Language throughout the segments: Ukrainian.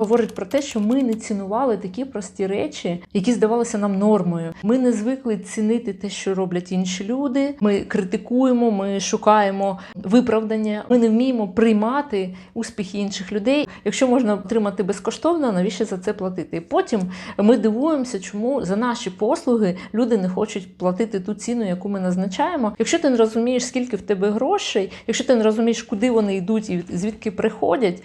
Говорить про те, що ми не цінували такі прості речі, які здавалися нам нормою. Ми не звикли цінити те, що роблять інші люди. Ми критикуємо, ми шукаємо виправдання. Ми не вміємо приймати успіхи інших людей. Якщо можна отримати безкоштовно, навіщо за це платити? І потім ми дивуємося, чому за наші послуги люди не хочуть платити ту ціну, яку ми назначаємо. Якщо ти не розумієш, скільки в тебе грошей, якщо ти не розумієш, куди вони йдуть і звідки приходять.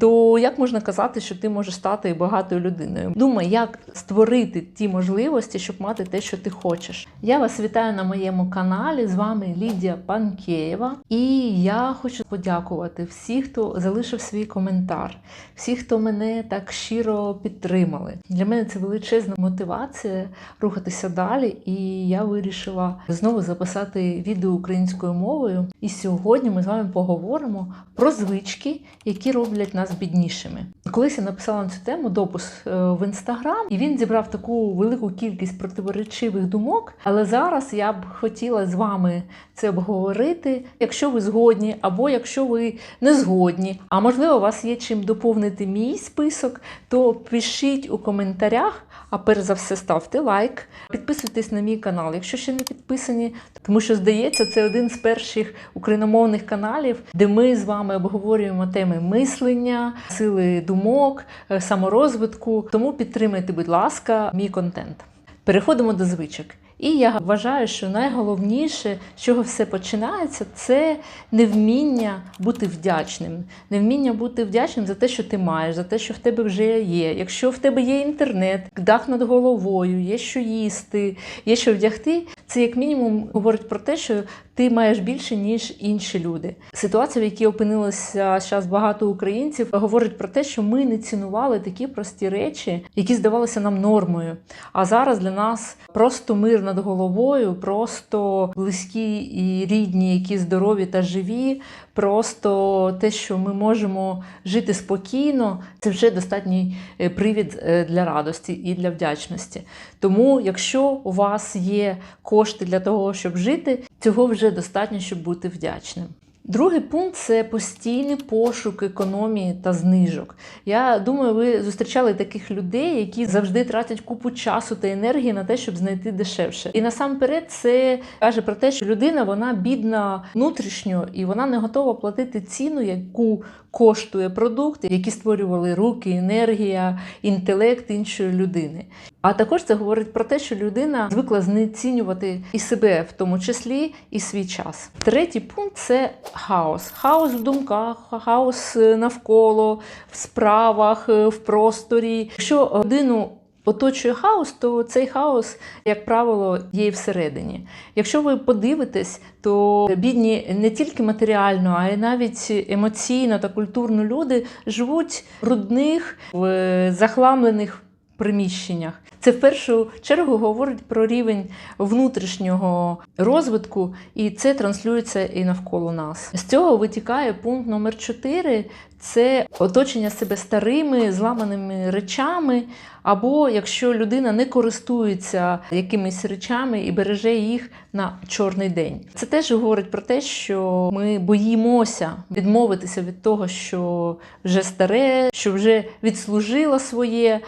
То як можна казати, що ти можеш стати багатою людиною? Думай, як створити ті можливості, щоб мати те, що ти хочеш. Я вас вітаю на моєму каналі. З вами Лідія Панкеєва, і я хочу подякувати всім, хто залишив свій коментар, всі, хто мене так щиро підтримали. Для мене це величезна мотивація рухатися далі. І я вирішила знову записати відео українською мовою. І сьогодні ми з вами поговоримо про звички, які роблять нас біднішими. Колись я написала на цю тему допис е, в інстаграм, і він зібрав таку велику кількість противоречивих думок. Але зараз я б хотіла з вами це обговорити, якщо ви згодні, або якщо ви не згодні. А можливо, у вас є чим доповнити мій список, то пишіть у коментарях. А перш за все, ставте лайк, підписуйтесь на мій канал, якщо ще не підписані, тому що здається, це один з перших україномовних каналів, де ми з вами обговорюємо теми мислення, сили думок, е, саморозвитку. Тому підтримайте, будь ласка, мій контент. Переходимо до звичок. І я вважаю, що найголовніше, з чого все починається, це невміння бути вдячним. Невміння бути вдячним за те, що ти маєш, за те, що в тебе вже є. Якщо в тебе є інтернет, дах над головою, є що їсти, є що вдягти, це як мінімум говорить про те, що ти маєш більше, ніж інші люди. Ситуація, в якій опинилося зараз багато українців, говорить про те, що ми не цінували такі прості речі, які здавалися нам нормою. А зараз для нас просто мир над головою, просто близькі і рідні, які здорові та живі, просто те, що ми можемо жити спокійно, це вже достатній е, привід е, для радості і для вдячності. Тому, якщо у вас є кошти для того, щоб жити, цього вже достатньо, щоб бути вдячним. Другий пункт це постійний пошук економії та знижок. Я думаю, ви зустрічали таких людей, які завжди тратять купу часу та енергії на те, щоб знайти дешевше. І насамперед це каже про те, що людина вона бідна внутрішньо і вона не готова платити ціну, яку коштує продукт, які створювали руки, енергія, інтелект іншої людини. А також це говорить про те, що людина звикла знецінювати і себе, в тому числі, і свій час. Третій пункт це хаос. Хаос в думках, хаос навколо, в справах, в просторі. Якщо людину оточує хаос, то цей хаос, як правило, є всередині. Якщо ви подивитесь, то бідні не тільки матеріально, а й навіть емоційно та культурно люди живуть в брудних, в захламлених приміщеннях. Це в першу чергу говорить про рівень внутрішнього розвитку, і це транслюється і навколо нас. З цього витікає пункт номер 4 це оточення себе старими зламаними речами. Або якщо людина не користується якимись речами і береже їх на чорний день, це теж говорить про те, що ми боїмося відмовитися від того, що вже старе, що вже відслужило своє,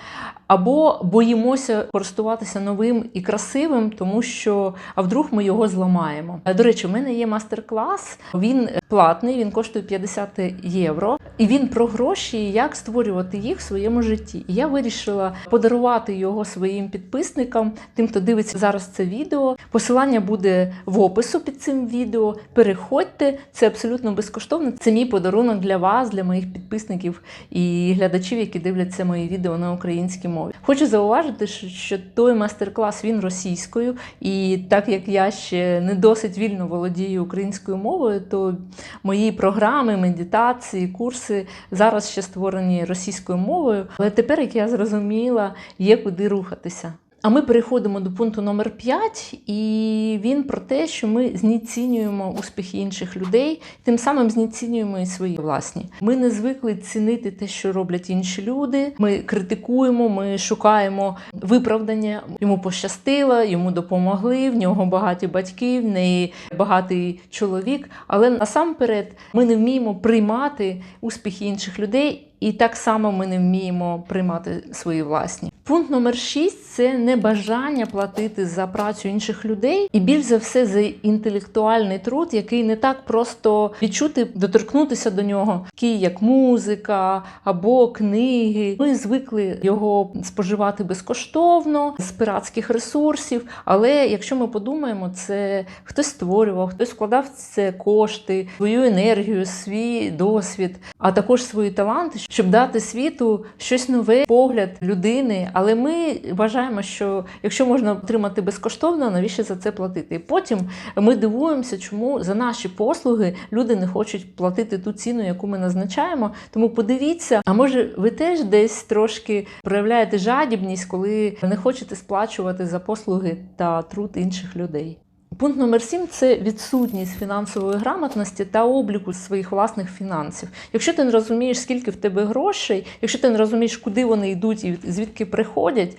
або боїмося користуватися новим і красивим, тому що а вдруг ми його зламаємо. До речі, у мене є мастер-клас. Він платний, він коштує 50 євро, і він про гроші, як створювати їх в своєму житті. І я вирішила подарувати його своїм підписникам, тим, хто дивиться зараз це відео. Посилання буде в опису під цим відео. Переходьте, це абсолютно безкоштовно. Це мій подарунок для вас, для моїх підписників і глядачів, які дивляться мої відео на українській мові. Хочу зауважити, що той мастер-клас він російською, і так як я ще не досить вільно володію українською мовою, то мої програми, медитації, курси зараз ще створені російською мовою. Але тепер, як я зрозуміла, є куди рухатися. А ми переходимо до пункту номер 5, і він про те, що ми знецінюємо успіхи інших людей, тим самим знецінюємо і свої власні. Ми не звикли цінити те, що роблять інші люди. Ми критикуємо, ми шукаємо виправдання. Йому пощастило, йому допомогли. В нього багаті батьки, в неї багатий чоловік. Але насамперед ми не вміємо приймати успіхи інших людей і так само ми не вміємо приймати свої власні. Пункт номер 6 – це небажання платити за працю інших людей, і більш за все за інтелектуальний труд, який не так просто відчути, доторкнутися до нього, такий як музика або книги. Ми звикли його споживати безкоштовно з пиратських ресурсів. Але якщо ми подумаємо, це хтось створював, хтось вкладав це кошти, свою енергію, свій досвід, а також свої таланти, щоб дати світу щось нове, погляд людини. Але ми вважаємо, що якщо можна отримати безкоштовно, навіщо за це платити? І потім ми дивуємося, чому за наші послуги люди не хочуть платити ту ціну, яку ми назначаємо. Тому подивіться, а може ви теж десь трошки проявляєте жадібність, коли не хочете сплачувати за послуги та труд інших людей. Пункт номер 7 – це відсутність фінансової грамотності та обліку своїх власних фінансів. Якщо ти не розумієш, скільки в тебе грошей, якщо ти не розумієш, куди вони йдуть і звідки приходять,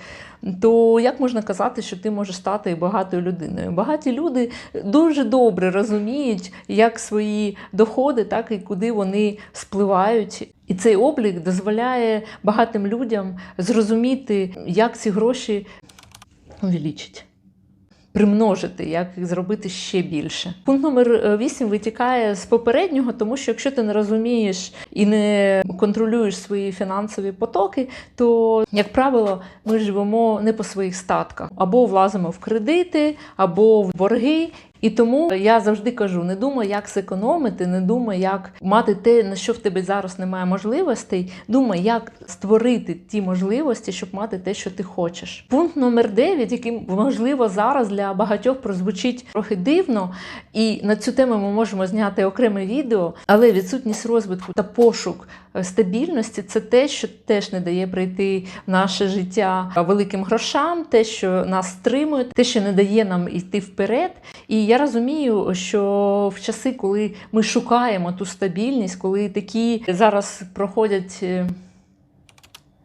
то як можна казати, що ти можеш стати багатою людиною? Багаті люди дуже добре розуміють, як свої доходи, так і куди вони спливають. І цей облік дозволяє багатим людям зрозуміти, як ці гроші увеличити примножити, як їх зробити ще більше. Пункт номер 8 витікає з попереднього, тому що якщо ти не розумієш і не контролюєш свої фінансові потоки, то, як правило, ми живемо не по своїх статках або влазимо в кредити, або в борги. І тому я завжди кажу: не думай, як зекономити, не думай, як мати те, на що в тебе зараз немає можливостей. Думай, як створити ті можливості, щоб мати те, що ти хочеш. Пункт номер 9, який можливо зараз для багатьох прозвучить трохи дивно, і на цю тему ми можемо зняти окреме відео, але відсутність розвитку та пошук стабільності це те, що теж не дає прийти в наше життя великим грошам, те, що нас стримує, те, що не дає нам йти вперед. І я розумію, що в часи, коли ми шукаємо ту стабільність, коли такі зараз проходять е,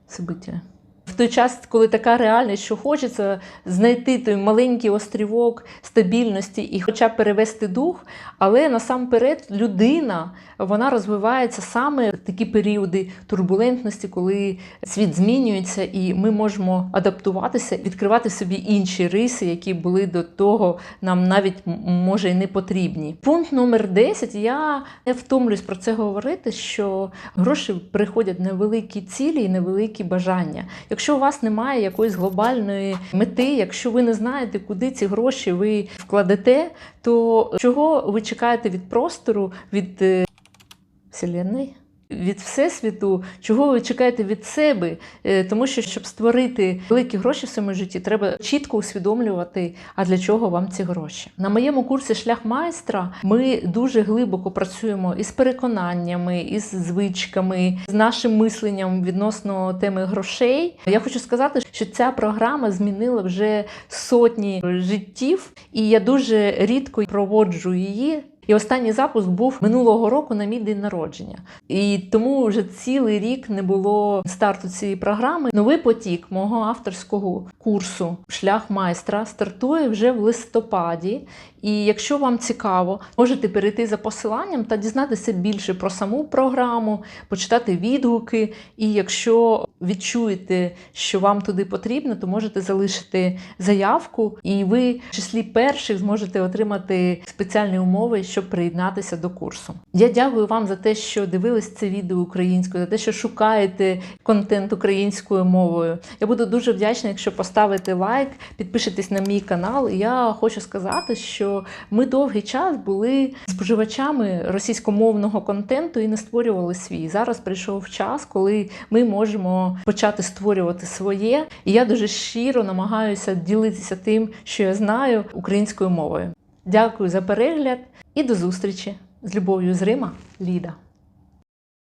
собиття. В той час, коли така реальність, що хочеться знайти той маленький острівок стабільності і хоча б перевести дух, але насамперед людина вона розвивається саме в такі періоди турбулентності, коли світ змінюється, і ми можемо адаптуватися, відкривати собі інші риси, які були до того нам навіть може й не потрібні. Пункт номер 10. Я не втомлюсь про це говорити, що гроші приходять на великі цілі і невеликі бажання. Якщо у вас немає якоїсь глобальної мети, якщо ви не знаєте, куди ці гроші ви вкладете, то чого ви чекаєте від простору, від е, Вселенної? Від всесвіту, чого ви чекаєте від себе, Е, тому що щоб створити великі гроші в своєму житті, треба чітко усвідомлювати, а для чого вам ці гроші. На моєму курсі Шлях майстра ми дуже глибоко працюємо із переконаннями, із звичками, з нашим мисленням відносно теми грошей. Я хочу сказати, що ця програма змінила вже сотні життів, і я дуже рідко проводжу її. І останній запуск був минулого року на мій день народження. І тому вже цілий рік не було старту цієї програми. Новий потік мого авторського курсу Шлях майстра стартує вже в листопаді. І якщо вам цікаво, можете перейти за посиланням та дізнатися більше про саму програму, почитати відгуки. І якщо відчуєте, що вам туди потрібно, то можете залишити заявку, і ви в числі перших зможете отримати спеціальні умови, щоб приєднатися до курсу. Я дякую вам за те, що дивились це відео українською, за те, що шукаєте контент українською мовою. Я буду дуже вдячна, якщо поставите лайк, підпишетесь на мій канал. Я хочу сказати, що ми довгий час були споживачами російськомовного контенту і не створювали свій. Зараз прийшов час, коли ми можемо почати створювати своє. І я дуже щиро намагаюся ділитися тим, що я знаю українською мовою. Дякую за перегляд і до зустрічі з любов'ю з Рима, Ліда.